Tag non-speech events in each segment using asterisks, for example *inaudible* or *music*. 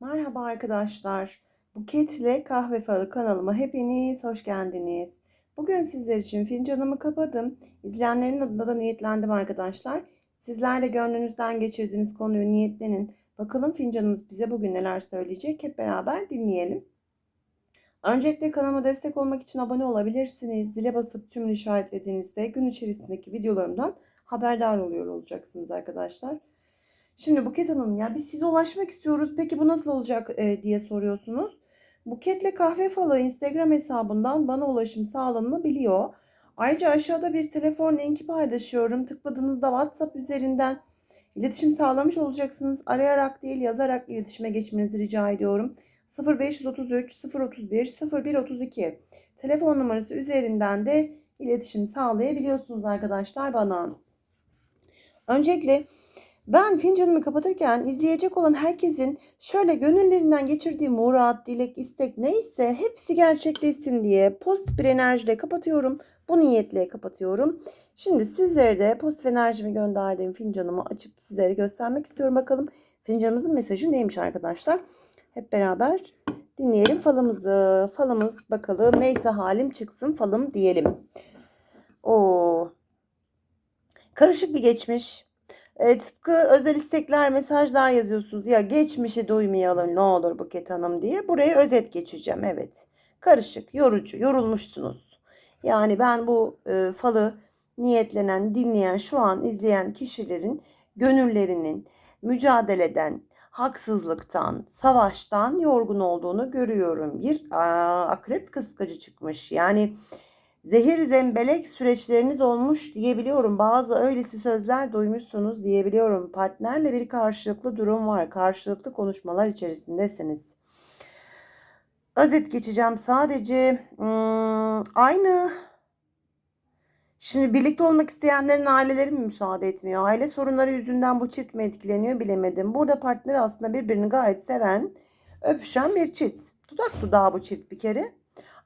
Merhaba arkadaşlar. Buket ile Kahve Falı kanalıma hepiniz hoş geldiniz. Bugün sizler için fincanımı kapadım. İzleyenlerin adına da niyetlendim arkadaşlar. Sizler de gönlünüzden geçirdiğiniz konuyu niyetlenin. Bakalım fincanımız bize bugün neler söyleyecek. Hep beraber dinleyelim. Öncelikle kanalıma destek olmak için abone olabilirsiniz. Zile basıp tümünü işaretlediğinizde gün içerisindeki videolarımdan haberdar oluyor olacaksınız arkadaşlar. Şimdi Buket Hanım ya biz size ulaşmak istiyoruz. Peki bu nasıl olacak e, diye soruyorsunuz. Buketle Kahve Falı Instagram hesabından bana ulaşım sağlanabiliyor. Ayrıca aşağıda bir telefon linki paylaşıyorum. Tıkladığınızda WhatsApp üzerinden iletişim sağlamış olacaksınız. Arayarak değil yazarak iletişime geçmenizi rica ediyorum. 0533 031 0132 telefon numarası üzerinden de iletişim sağlayabiliyorsunuz arkadaşlar bana. Öncelikle ben fincanımı kapatırken izleyecek olan herkesin şöyle gönüllerinden geçirdiği murat, dilek, istek neyse hepsi gerçekleşsin diye pozitif bir enerjiyle kapatıyorum. Bu niyetle kapatıyorum. Şimdi sizlere de pozitif enerjimi gönderdiğim fincanımı açıp sizlere göstermek istiyorum. Bakalım fincanımızın mesajı neymiş arkadaşlar. Hep beraber dinleyelim falımızı. Falımız bakalım neyse halim çıksın falım diyelim. O karışık bir geçmiş. E, tıpkı özel istekler, mesajlar yazıyorsunuz. Ya geçmişi duymayalım ne olur Buket Hanım diye. Buraya özet geçeceğim. Evet. Karışık, yorucu, yorulmuşsunuz. Yani ben bu e, falı niyetlenen, dinleyen, şu an izleyen kişilerin gönüllerinin mücadeleden, haksızlıktan, savaştan yorgun olduğunu görüyorum. Bir aa, akrep kıskacı çıkmış. Yani zehir zembelek süreçleriniz olmuş diyebiliyorum. Bazı öylesi sözler duymuşsunuz diyebiliyorum. Partnerle bir karşılıklı durum var. Karşılıklı konuşmalar içerisindesiniz. Özet geçeceğim sadece. Hmm, aynı Şimdi birlikte olmak isteyenlerin aileleri mi müsaade etmiyor? Aile sorunları yüzünden bu çift mi etkileniyor bilemedim. Burada partner aslında birbirini gayet seven, öpüşen bir çift. Dudak dudağı bu çift bir kere.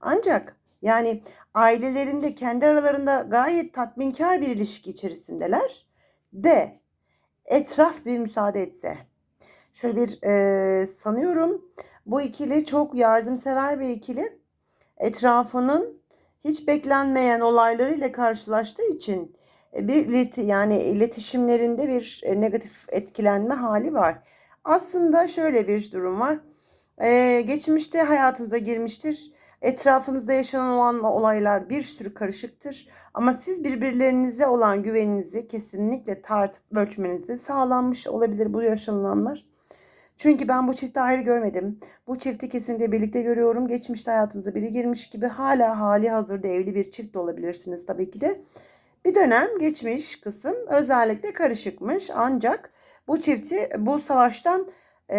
Ancak yani ailelerinde kendi aralarında gayet tatminkar bir ilişki içerisindeler. De etraf bir müsaade etse. Şöyle bir e, sanıyorum bu ikili çok yardımsever bir ikili. Etrafının hiç beklenmeyen olaylarıyla karşılaştığı için e, bir ilet yani iletişimlerinde bir e, negatif etkilenme hali var. Aslında şöyle bir durum var. Ee, geçmişte hayatınıza girmiştir. Etrafınızda yaşanan olan olaylar bir sürü karışıktır. Ama siz birbirlerinize olan güveninizi kesinlikle tartıp ölçmenizde sağlanmış olabilir bu yaşanılanlar. Çünkü ben bu çifti ayrı görmedim. Bu çifti kesinlikle birlikte görüyorum. Geçmişte hayatınıza biri girmiş gibi hala hali hazırda evli bir çift de olabilirsiniz tabii ki de. Bir dönem geçmiş kısım özellikle karışıkmış. Ancak bu çifti bu savaştan e,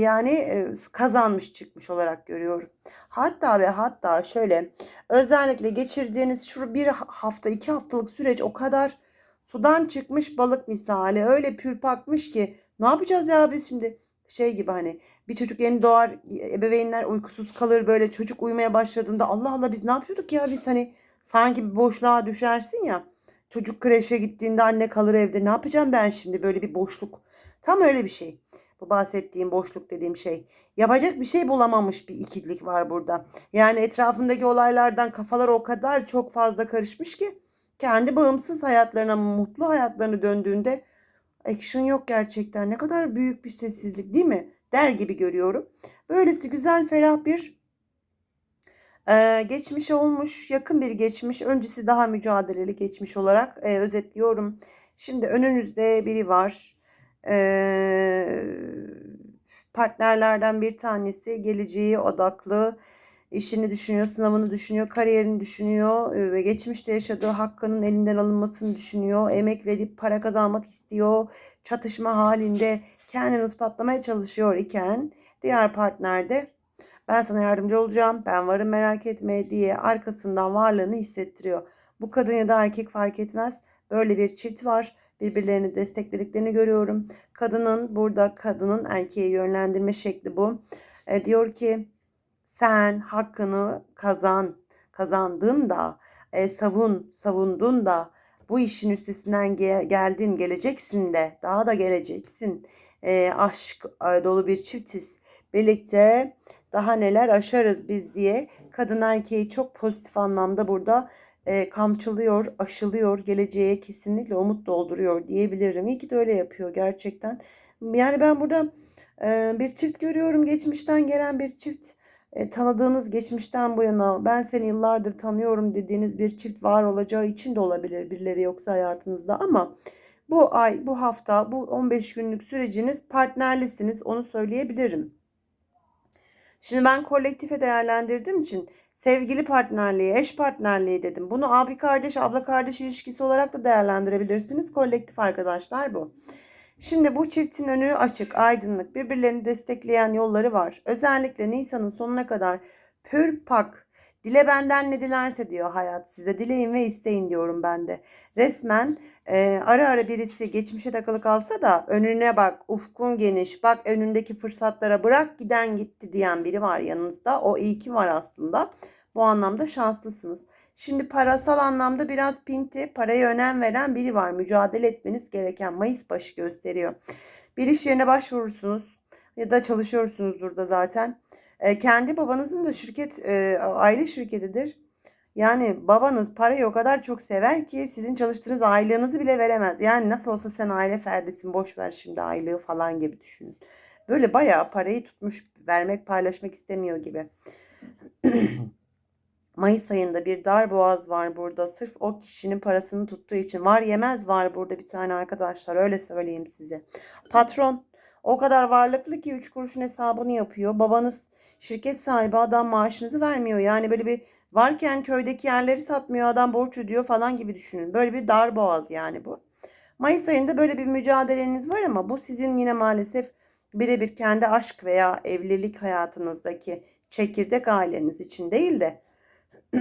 yani e, kazanmış çıkmış olarak görüyorum. Hatta ve hatta şöyle özellikle geçirdiğiniz şu bir hafta iki haftalık süreç o kadar sudan çıkmış balık misali öyle pürpakmış ki ne yapacağız ya biz şimdi? Şey gibi hani bir çocuk yeni doğar ebeveynler uykusuz kalır böyle çocuk uyumaya başladığında Allah Allah biz ne yapıyorduk ya biz? Hani sanki bir boşluğa düşersin ya çocuk kreşe gittiğinde anne kalır evde ne yapacağım ben şimdi böyle bir boşluk? Tam öyle bir şey bu bahsettiğim boşluk dediğim şey yapacak bir şey bulamamış bir ikilik var burada yani etrafındaki olaylardan kafalar o kadar çok fazla karışmış ki kendi bağımsız hayatlarına mutlu hayatlarını döndüğünde action yok gerçekten. Ne kadar büyük bir sessizlik değil mi? Der gibi görüyorum. Böylesi güzel ferah bir e, geçmiş olmuş. Yakın bir geçmiş. Öncesi daha mücadeleli geçmiş olarak e, özetliyorum. Şimdi önünüzde biri var. E, partnerlerden bir tanesi geleceği odaklı işini düşünüyor, sınavını düşünüyor, kariyerini düşünüyor ve geçmişte yaşadığı hakkının elinden alınmasını düşünüyor. Emek verip para kazanmak istiyor. Çatışma halinde kendini ispatlamaya çalışıyor iken diğer partner de ben sana yardımcı olacağım, ben varım merak etme diye arkasından varlığını hissettiriyor. Bu kadın ya da erkek fark etmez. Böyle bir çift var. Birbirlerini desteklediklerini görüyorum. Kadının burada kadının erkeğe yönlendirme şekli bu. E, diyor ki sen hakkını kazan, kazandın da, e, savun, savundun da bu işin üstesinden ge- geldin, geleceksin de, daha da geleceksin. E, aşk e, dolu bir çiftiz. birlikte daha neler aşarız biz diye kadın erkeği çok pozitif anlamda burada e, kamçılıyor, aşılıyor, geleceğe kesinlikle umut dolduruyor diyebilirim. İyi ki de öyle yapıyor gerçekten. Yani ben burada e, bir çift görüyorum, geçmişten gelen bir çift. E, tanıdığınız geçmişten bu yana ben seni yıllardır tanıyorum dediğiniz bir çift var olacağı için de olabilir birileri yoksa hayatınızda ama bu ay, bu hafta, bu 15 günlük süreciniz partnerlisiniz onu söyleyebilirim. Şimdi ben kolektife değerlendirdiğim için sevgili partnerliği, eş partnerliği dedim. Bunu abi kardeş, abla kardeş ilişkisi olarak da değerlendirebilirsiniz. Kolektif arkadaşlar bu. Şimdi bu çiftin önü açık, aydınlık, birbirlerini destekleyen yolları var. Özellikle Nisan'ın sonuna kadar pür pak, dile benden ne dilerse diyor hayat size. Dileyin ve isteyin diyorum ben de. Resmen e, ara ara birisi geçmişe takılı kalsa da önüne bak, ufkun geniş, bak önündeki fırsatlara bırak giden gitti diyen biri var yanınızda. O iyi ki var aslında. Bu anlamda şanslısınız. Şimdi parasal anlamda biraz pinti, paraya önem veren biri var. Mücadele etmeniz gereken Mayıs başı gösteriyor. Bir iş yerine başvurursunuz ya da çalışıyorsunuzdur da zaten. E, kendi babanızın da şirket e, aile şirketidir. Yani babanız parayı o kadar çok sever ki sizin çalıştığınız aylığınızı bile veremez. Yani nasıl olsa sen aile ferdisin boş ver şimdi aylığı falan gibi düşünün. Böyle bayağı parayı tutmuş vermek paylaşmak istemiyor gibi. *clears throat* Mayıs ayında bir dar boğaz var burada. Sırf o kişinin parasını tuttuğu için. Var yemez var burada bir tane arkadaşlar. Öyle söyleyeyim size. Patron o kadar varlıklı ki 3 kuruşun hesabını yapıyor. Babanız şirket sahibi adam maaşınızı vermiyor. Yani böyle bir varken köydeki yerleri satmıyor adam borç ödüyor falan gibi düşünün. Böyle bir dar boğaz yani bu. Mayıs ayında böyle bir mücadeleniz var ama bu sizin yine maalesef birebir kendi aşk veya evlilik hayatınızdaki çekirdek aileniz için değil de *clears throat*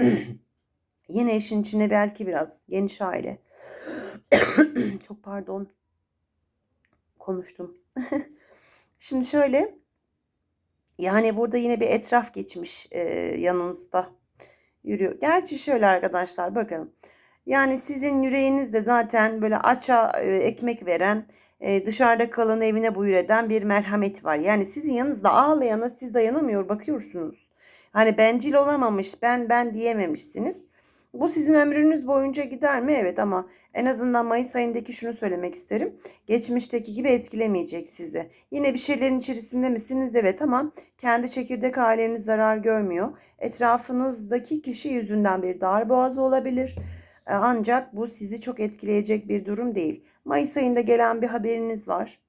Yine işin içine belki biraz geniş aile. *clears throat* Çok pardon. Konuştum. *laughs* Şimdi şöyle. Yani burada yine bir etraf geçmiş e, yanınızda yürüyor. Gerçi şöyle arkadaşlar bakın. Yani sizin yüreğinizde zaten böyle aça e, ekmek veren, e, dışarıda kalın evine buyur eden bir merhamet var. Yani sizin yanınızda ağlayana siz dayanamıyor bakıyorsunuz. Hani bencil olamamış, ben ben diyememişsiniz. Bu sizin ömrünüz boyunca gider mi? Evet ama en azından Mayıs ayındaki şunu söylemek isterim. Geçmişteki gibi etkilemeyecek sizi. Yine bir şeylerin içerisinde misiniz? Evet ama kendi çekirdek aileniz zarar görmüyor. Etrafınızdaki kişi yüzünden bir darboğaz olabilir. E, ancak bu sizi çok etkileyecek bir durum değil. Mayıs ayında gelen bir haberiniz var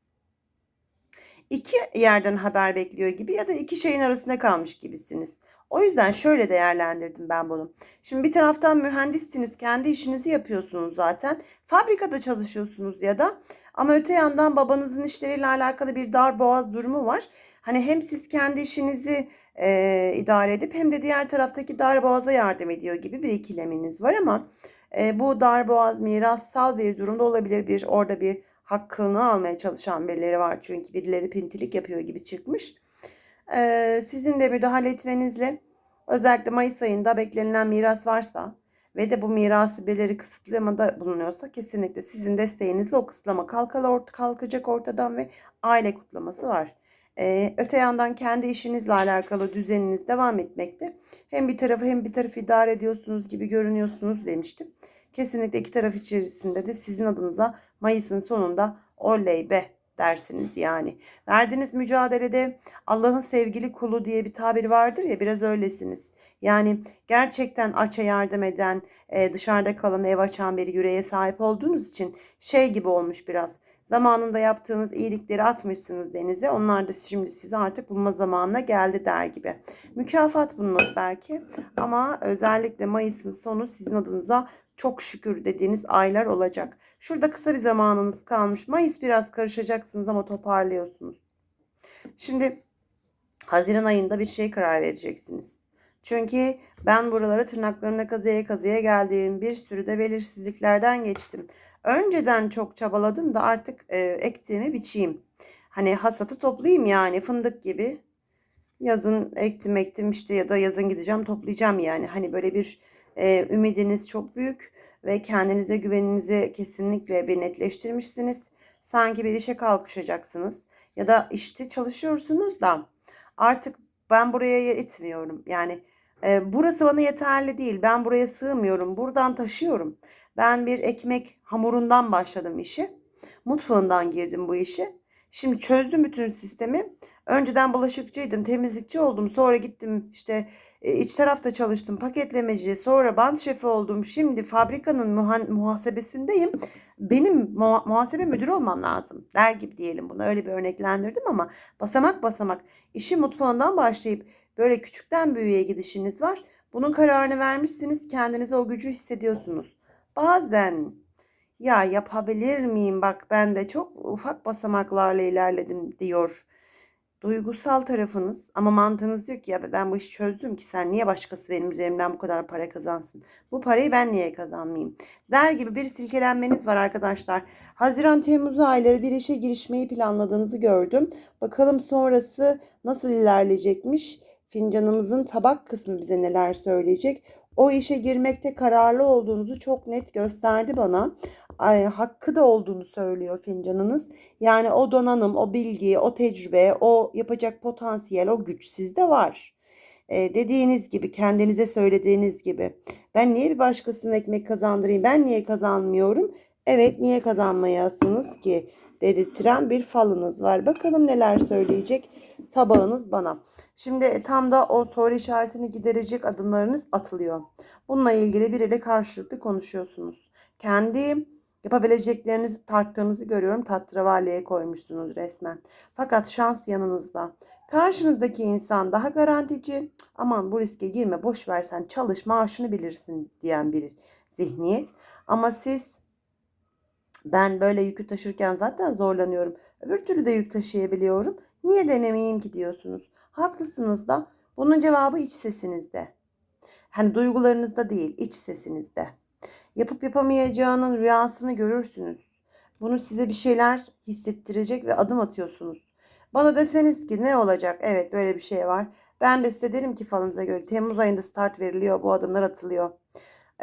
iki yerden haber bekliyor gibi ya da iki şeyin arasında kalmış gibisiniz. O yüzden şöyle değerlendirdim ben bunu. Şimdi bir taraftan mühendissiniz, kendi işinizi yapıyorsunuz zaten. Fabrikada çalışıyorsunuz ya da ama öte yandan babanızın işleriyle alakalı bir dar boğaz durumu var. Hani hem siz kendi işinizi e, idare edip hem de diğer taraftaki dar boğaza yardım ediyor gibi bir ikileminiz var ama e, bu dar boğaz mirassal bir durumda olabilir. Bir orada bir hakkını almaya çalışan birileri var. Çünkü birileri pintilik yapıyor gibi çıkmış. Ee, sizin de müdahale etmenizle özellikle Mayıs ayında beklenilen miras varsa ve de bu mirası birileri kısıtlamada bulunuyorsa kesinlikle sizin desteğinizle o kısıtlama kalkacak ortadan ve aile kutlaması var. Ee, öte yandan kendi işinizle alakalı düzeniniz devam etmekte. Hem bir tarafı hem bir tarafı idare ediyorsunuz gibi görünüyorsunuz demiştim. Kesinlikle iki taraf içerisinde de sizin adınıza Mayıs'ın sonunda oley be dersiniz yani. Verdiğiniz mücadelede Allah'ın sevgili kulu diye bir tabir vardır ya biraz öylesiniz. Yani gerçekten aç'a yardım eden, e, dışarıda kalan ev açan bir yüreğe sahip olduğunuz için şey gibi olmuş biraz. Zamanında yaptığınız iyilikleri atmışsınız denize. Onlar da şimdi size artık bulma zamanına geldi der gibi. Mükafat bulunur belki ama özellikle Mayıs'ın sonu sizin adınıza çok şükür dediğiniz aylar olacak. Şurada kısa bir zamanınız kalmış. Mayıs biraz karışacaksınız ama toparlıyorsunuz. Şimdi Haziran ayında bir şey karar vereceksiniz. Çünkü ben buralara tırnaklarına kazıya kazıya geldiğim bir sürü de belirsizliklerden geçtim. Önceden çok çabaladım da artık e, ektiğimi biçeyim. Hani hasatı toplayayım yani fındık gibi. Yazın ektim ektim işte ya da yazın gideceğim toplayacağım yani. Hani böyle bir e, ümidiniz çok büyük ve kendinize güveninizi kesinlikle bir netleştirmişsiniz. Sanki bir işe kalkışacaksınız ya da işte çalışıyorsunuz da Artık ben buraya etmiyorum. Yani e, burası bana yeterli değil. Ben buraya sığmıyorum. Buradan taşıyorum. Ben bir ekmek hamurundan başladım işi. Mutfağından girdim bu işe. Şimdi çözdüm bütün sistemi. Önceden bulaşıkçıydım, temizlikçi oldum. Sonra gittim işte iç tarafta çalıştım, paketlemeci. Sonra band şefi oldum. Şimdi fabrikanın muha- muhasebesindeyim. Benim muha- muhasebe müdürü olmam lazım. Der gibi diyelim bunu. Öyle bir örneklendirdim ama basamak basamak işi mutfağından başlayıp böyle küçükten büyüğe gidişiniz var. Bunun kararını vermişsiniz. Kendinize o gücü hissediyorsunuz. Bazen ya yapabilir miyim? Bak ben de çok ufak basamaklarla ilerledim diyor. Duygusal tarafınız ama mantığınız diyor ki ya ben bu işi çözdüm ki sen niye başkası benim üzerimden bu kadar para kazansın? Bu parayı ben niye kazanmayayım? Der gibi bir silkelenmeniz var arkadaşlar. Haziran Temmuz ayları bir işe girişmeyi planladığınızı gördüm. Bakalım sonrası nasıl ilerleyecekmiş? Fincanımızın tabak kısmı bize neler söyleyecek? O işe girmekte kararlı olduğunuzu çok net gösterdi bana. Ay, hakkı da olduğunu söylüyor fincanınız. Yani o donanım, o bilgi, o tecrübe, o yapacak potansiyel, o güç sizde var. Ee, dediğiniz gibi, kendinize söylediğiniz gibi. Ben niye bir başkasının ekmek kazandırayım? Ben niye kazanmıyorum? Evet, niye kazanmayasınız ki? Dedirtiren bir falınız var. Bakalım neler söyleyecek tabağınız bana. Şimdi tam da o soru işaretini giderecek adımlarınız atılıyor. Bununla ilgili biriyle karşılıklı konuşuyorsunuz. Kendi yapabileceklerinizi tarttığınızı görüyorum. Tatravalliye koymuşsunuz resmen. Fakat şans yanınızda. Karşınızdaki insan daha garantici. Aman bu riske girme boş ver sen çalış maaşını bilirsin diyen bir zihniyet. Ama siz ben böyle yükü taşırken zaten zorlanıyorum. Öbür türlü de yük taşıyabiliyorum. Niye denemeyeyim ki diyorsunuz. Haklısınız da bunun cevabı iç sesinizde. Hani duygularınızda değil, iç sesinizde. Yapıp yapamayacağının rüyasını görürsünüz. Bunu size bir şeyler hissettirecek ve adım atıyorsunuz. Bana deseniz ki ne olacak? Evet böyle bir şey var. Ben de size derim ki falınıza göre Temmuz ayında start veriliyor. Bu adımlar atılıyor.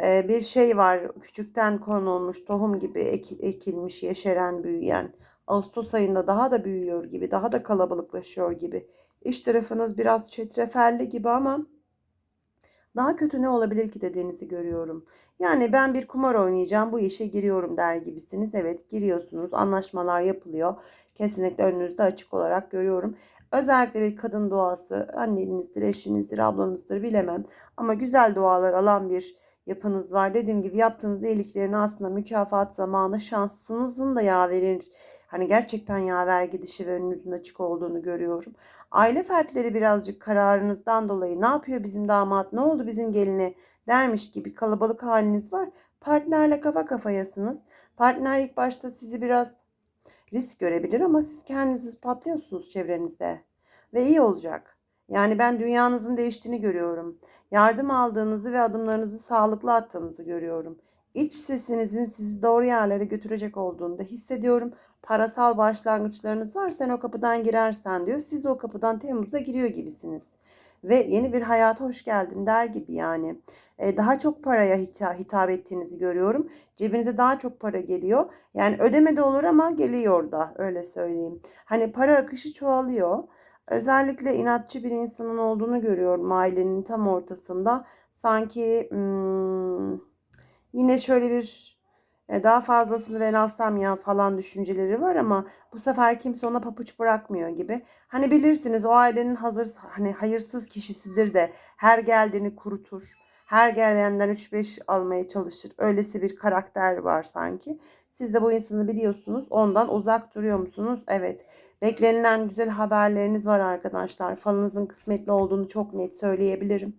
Bir şey var. Küçükten konulmuş tohum gibi ek- ekilmiş, yeşeren, büyüyen. Ağustos ayında daha da büyüyor gibi, daha da kalabalıklaşıyor gibi. İş tarafınız biraz çetrefelli gibi ama daha kötü ne olabilir ki dediğinizi görüyorum. Yani ben bir kumar oynayacağım, bu işe giriyorum der gibisiniz. Evet giriyorsunuz, anlaşmalar yapılıyor. Kesinlikle önünüzde açık olarak görüyorum. Özellikle bir kadın duası, annenizdir, eşinizdir, ablanızdır bilemem. Ama güzel dualar alan bir yapınız var. Dediğim gibi yaptığınız iyiliklerin aslında mükafat zamanı şansınızın da yaverir. Hani gerçekten yaver gidişi ve önünüzün açık olduğunu görüyorum. Aile fertleri birazcık kararınızdan dolayı ne yapıyor bizim damat, ne oldu bizim geline dermiş gibi kalabalık haliniz var. Partnerle kafa kafayasınız. Partner ilk başta sizi biraz risk görebilir ama siz kendiniz patlıyorsunuz çevrenizde. Ve iyi olacak. Yani ben dünyanızın değiştiğini görüyorum. Yardım aldığınızı ve adımlarınızı sağlıklı attığınızı görüyorum. İç sesinizin sizi doğru yerlere götürecek olduğunu da hissediyorum. Parasal başlangıçlarınız var sen o kapıdan girersen diyor. Siz o kapıdan Temmuz'da giriyor gibisiniz. Ve yeni bir hayata hoş geldin der gibi yani. Ee, daha çok paraya hita- hitap ettiğinizi görüyorum. Cebinize daha çok para geliyor. Yani ödeme de olur ama geliyor da öyle söyleyeyim. Hani para akışı çoğalıyor. Özellikle inatçı bir insanın olduğunu görüyorum ailenin tam ortasında. Sanki hmm, yine şöyle bir e, daha fazlasını ben alsam ya falan düşünceleri var ama bu sefer kimse ona papuç bırakmıyor gibi. Hani bilirsiniz o ailenin hazır hani hayırsız kişisidir de her geldiğini kurutur. Her gelenden 3-5 almaya çalışır. Öylesi bir karakter var sanki. Siz de bu insanı biliyorsunuz. Ondan uzak duruyor musunuz? Evet. Beklenilen güzel haberleriniz var arkadaşlar. Falınızın kısmetli olduğunu çok net söyleyebilirim.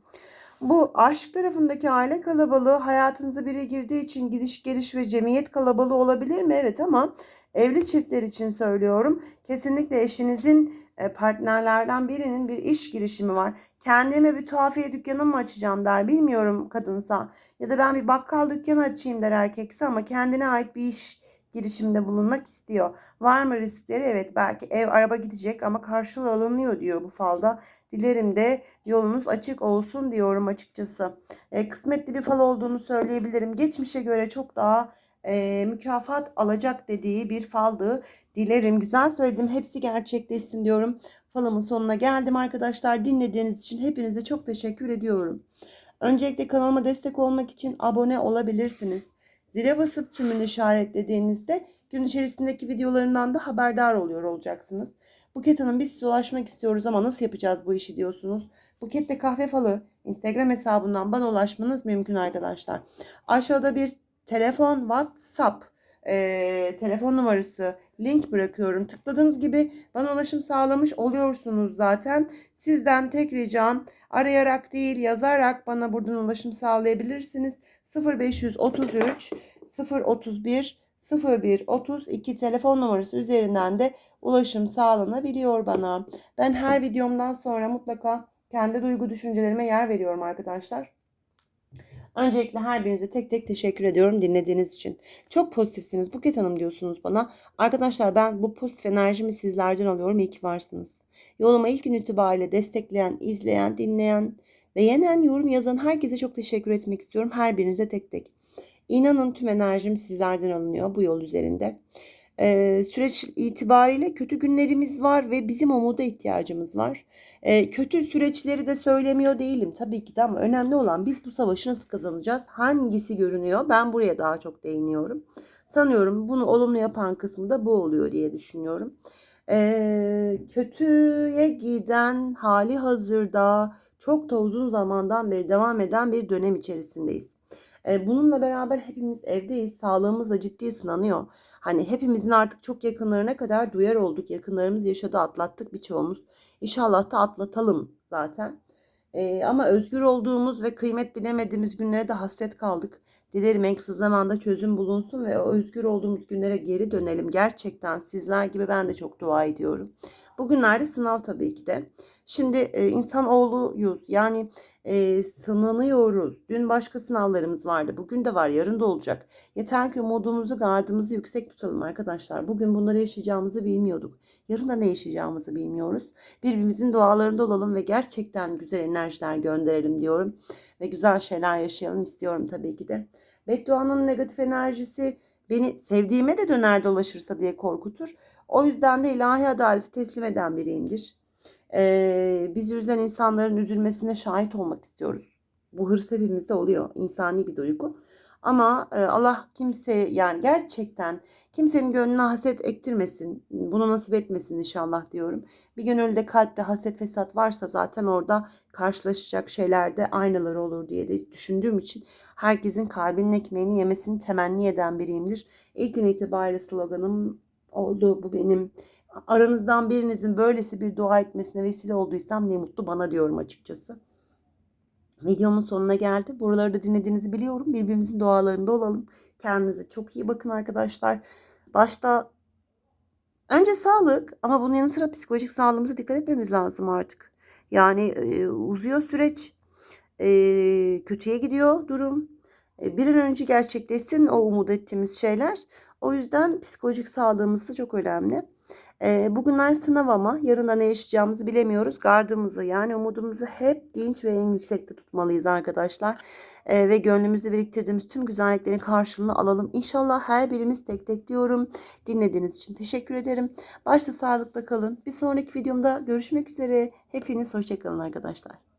Bu aşk tarafındaki aile kalabalığı hayatınıza biri girdiği için gidiş geliş ve cemiyet kalabalığı olabilir mi? Evet ama evli çiftler için söylüyorum. Kesinlikle eşinizin e, partnerlerden birinin bir iş girişimi var. Kendime bir tuhafiye dükkanı mı açacağım der. Bilmiyorum kadınsa. Ya da ben bir bakkal dükkanı açayım der erkekse ama kendine ait bir iş girişiminde bulunmak istiyor. Var mı riskleri? Evet belki ev araba gidecek ama karşılığı alınıyor diyor bu falda. Dilerim de yolunuz açık olsun diyorum açıkçası. E, kısmetli bir fal olduğunu söyleyebilirim. Geçmişe göre çok daha e, mükafat alacak dediği bir faldı. Dilerim güzel söyledim. Hepsi gerçekleşsin diyorum. Falımın sonuna geldim arkadaşlar. Dinlediğiniz için hepinize çok teşekkür ediyorum. Öncelikle kanalıma destek olmak için abone olabilirsiniz. Zile basıp tümünü işaretlediğinizde gün içerisindeki videolarından da haberdar oluyor olacaksınız. Buket Hanım biz size ulaşmak istiyoruz ama nasıl yapacağız bu işi diyorsunuz. Buket'te kahve falı Instagram hesabından bana ulaşmanız mümkün arkadaşlar. Aşağıda bir telefon, WhatsApp, e, telefon numarası, link bırakıyorum. Tıkladığınız gibi bana ulaşım sağlamış oluyorsunuz zaten. Sizden tek ricam arayarak değil yazarak bana buradan ulaşım sağlayabilirsiniz. 0533 031 01 32 telefon numarası üzerinden de ulaşım sağlanabiliyor bana. Ben her videomdan sonra mutlaka kendi duygu düşüncelerime yer veriyorum arkadaşlar. Öncelikle her birinize tek tek teşekkür ediyorum dinlediğiniz için. Çok pozitifsiniz Buket Hanım diyorsunuz bana. Arkadaşlar ben bu pozitif enerjimi sizlerden alıyorum. İyi ki varsınız. Yoluma ilk gün itibariyle destekleyen, izleyen, dinleyen ve yenen yorum yazan herkese çok teşekkür etmek istiyorum. Her birinize tek tek. İnanın tüm enerjim sizlerden alınıyor bu yol üzerinde. Ee, süreç itibariyle kötü günlerimiz var ve bizim umuda ihtiyacımız var. Ee, kötü süreçleri de söylemiyor değilim tabii ki de ama önemli olan biz bu savaşı nasıl kazanacağız? Hangisi görünüyor? Ben buraya daha çok değiniyorum. Sanıyorum bunu olumlu yapan kısmı da bu oluyor diye düşünüyorum. Ee, kötüye giden hali hazırda çok da uzun zamandan beri devam eden bir dönem içerisindeyiz. Ee, bununla beraber hepimiz evdeyiz. Sağlığımız da ciddi sınanıyor. Hani hepimizin artık çok yakınlarına kadar duyar olduk. Yakınlarımız yaşadı, atlattık birçoğumuz. İnşallah da atlatalım zaten. Ee, ama özgür olduğumuz ve kıymet bilemediğimiz günlere de hasret kaldık. Dilerim en kısa zamanda çözüm bulunsun ve o özgür olduğumuz günlere geri dönelim. Gerçekten sizler gibi ben de çok dua ediyorum. Bugünlerde sınav tabii ki de. Şimdi e, insanoğluyuz. Yani e, sınanıyoruz. Dün başka sınavlarımız vardı. Bugün de var. Yarın da olacak. Yeter ki umudumuzu, gardımızı yüksek tutalım arkadaşlar. Bugün bunları yaşayacağımızı bilmiyorduk. Yarın da ne yaşayacağımızı bilmiyoruz. Birbirimizin dualarında olalım ve gerçekten güzel enerjiler gönderelim diyorum. Ve güzel şeyler yaşayalım istiyorum tabii ki de. Bedduanın negatif enerjisi beni sevdiğime de döner dolaşırsa diye korkutur. O yüzden de ilahi adaleti teslim eden biriyimdir. Ee, bizi üzen insanların üzülmesine şahit olmak istiyoruz. Bu hırs hepimizde oluyor. insani bir duygu. Ama e, Allah kimse yani gerçekten kimsenin gönlüne haset ektirmesin. Bunu nasip etmesin inşallah diyorum. Bir gönülde kalpte haset fesat varsa zaten orada karşılaşacak şeyler de aynaları olur diye de düşündüğüm için herkesin kalbinin ekmeğini yemesini temenni eden biriyimdir. İlk gün itibariyle sloganım oldu bu benim. Aranızdan birinizin böylesi bir dua etmesine vesile olduysam ne mutlu bana diyorum açıkçası. Videomun sonuna geldi. Buraları da dinlediğinizi biliyorum. Birbirimizin dualarında olalım. Kendinize çok iyi bakın arkadaşlar. Başta önce sağlık ama bunun yanı sıra psikolojik sağlığımıza dikkat etmemiz lazım artık. Yani e, uzuyor süreç. E, kötüye gidiyor durum. E, bir an önce gerçekleşsin o umut ettiğimiz şeyler. O yüzden psikolojik sağlığımız çok önemli. Bugünler sınav ama yarın ne yaşayacağımızı bilemiyoruz. Gardımızı yani umudumuzu hep dinç ve en yüksekte tutmalıyız arkadaşlar. E, ve gönlümüzde biriktirdiğimiz tüm güzelliklerin karşılığını alalım. İnşallah her birimiz tek tek diyorum. Dinlediğiniz için teşekkür ederim. Başta sağlıkla kalın. Bir sonraki videomda görüşmek üzere. Hepiniz hoşçakalın arkadaşlar.